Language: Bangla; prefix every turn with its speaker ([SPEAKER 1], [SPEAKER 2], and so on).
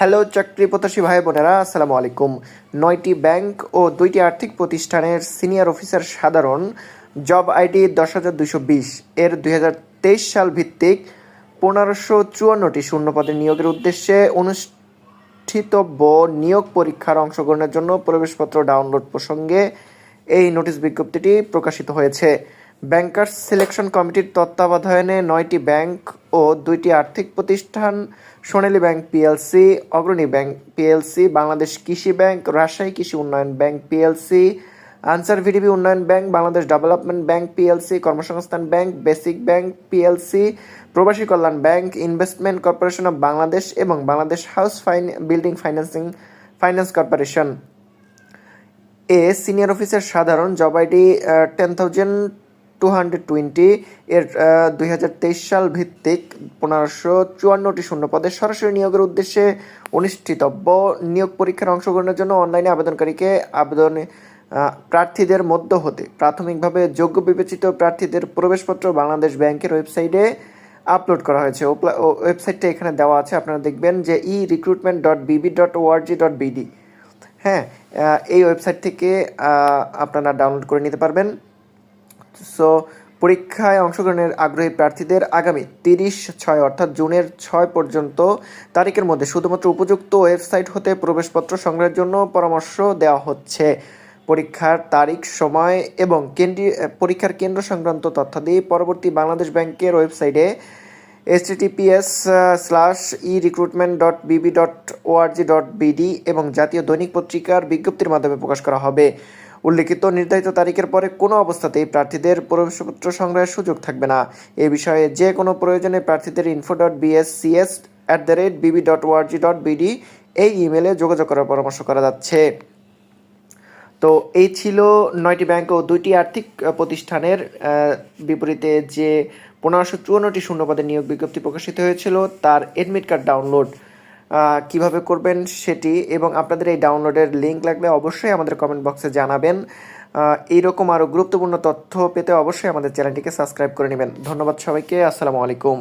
[SPEAKER 1] হ্যালো চাকরি প্রত্যাশী ভাই বোনেরা, আসসালামু আলাইকুম। নয়টি ব্যাংক ও দুইটি আর্থিক প্রতিষ্ঠানের সিনিয়র অফিসার সাধারণ। জব আইডি দশ হাজার দুশো বিশ। এর দুই হাজার তেইশ সাল ভিত্তিক পনেরোশো চুয়ান্নটি শূন্যপদে নিয়োগের উদ্দেশ্যে অনুষ্ঠিতব্য নিয়োগ পরীক্ষার অংশগ্রহণের জন্য প্রবেশপত্র ডাউনলোড প্রসঙ্গে এই নোটিশ বিজ্ঞপ্তিটি প্রকাশিত হয়েছে। ব্যাংকার্স সিলেকশন কমিটির তত্ত্বাবধানে নয়টি ব্যাংক ও দুইটি আর্থিক প্রতিষ্ঠান, Sonali bank PLC, Agrani bank PLC, Bangladesh Krishi bank, Rajshahi Krishi Unnayan bank PLC, Ansar VDB উন্নয়ন bank, Bangladesh development bank PLC, কর্মসংস্থান ব্যাংক, বেসিক ব্যাংক পিএলসি, প্রবাসী কল্যাণ bank, investment corporation of Bangladesh এবং Bangladesh house fine, building financing, finance corporation. এ সিনিয়র অফিসের সাধারণ job ID ten thousand two hundred twenty এর দুই হাজার তেইশ সাল ভিত্তিক পনেরোশো চুয়ান্নটি শূন্য পদে সরাসরি নিয়োগের উদ্দেশ্যে অনুষ্ঠিতব্য। নিয়োগ পরীক্ষার অংশগ্রহণের জন্য অনলাইনে আবেদনকারীকে আবেদনে প্রার্থীদের মধ্য হতে। প্রাথমিকভাবে যোগ্য বিবেচিত প্রার্থীদের প্রবেশপত্র বাংলাদেশ ব্যাংকের ওয়েবসাইটে আপলোড করা হয়েছে। ওয়েবসাইটটা এখানে দেওয়া আছে, আপনারা দেখবেন যে E recruitment dot BB dot ORG dot BD হ্যাঁ এই ওয়েবসাইট থেকে আপনারা ডাউনলোড করে নিতে পারবেন। সো পরীক্ষায় অংশগ্রহণের আগ্রহী প্রার্থীদের আগামী তিরিশ ছয় অর্থাৎ জুনের ছয় পর্যন্ত তারিখের মধ্যে শুধুমাত্র উপযুক্ত ওয়েবসাইট হতে প্রবেশপত্র সংগ্রহের জন্য পরামর্শ দেওয়া হচ্ছে। পরীক্ষার তারিখ, সময় এবং কেন্দ্রীয়, পরীক্ষার কেন্দ্র সংক্রান্ত তথ্যাদি পরবর্তী বাংলাদেশ ব্যাংকের ওয়েবসাইটে S HTTPS slash E recruitment dot BB dot ORG dot BD এবং জাতীয় দৈনিক পত্রিকার বিজ্ঞপ্তির মাধ্যমে প্রকাশ করা হবে। উল্লেখিত নির্ধারিত তারিখের পরে কোনো অবস্থাতেই প্রার্থীদের প্রবেশপত্র সংগ্রহের সুযোগ থাকবে না। এ বিষয়ে যে কোনো প্রয়োজনে প্রার্থীদের info dot BSCS at the rate BB dot ORG dot BD এই ইমেলে যোগাযোগ করার পরামর্শ করা যাচ্ছে। তো এই ছিল নয়টি ব্যাংক ও দুইটি আর্থিক প্রতিষ্ঠানের বিপরীতে যে পনেরোশো চুয়ান্নটি শূন্যপদে নিয়োগ বিজ্ঞপ্তি প্রকাশিত হয়েছিল, তার এডমিট কার্ড ডাউনলোড কীভাবে করবেন সেটি এবং আপনাদের এই ডাউনলোডের লিঙ্ক লাগলে অবশ্যই আমাদের কমেন্ট বক্সে জানাবেন। এইরকম আরও গুরুত্বপূর্ণ তথ্য পেতে অবশ্যই আমাদের চ্যানেলটিকে সাবস্ক্রাইব করে নেবেন। ধন্যবাদ সবাইকে, আসসালামু আলাইকুম।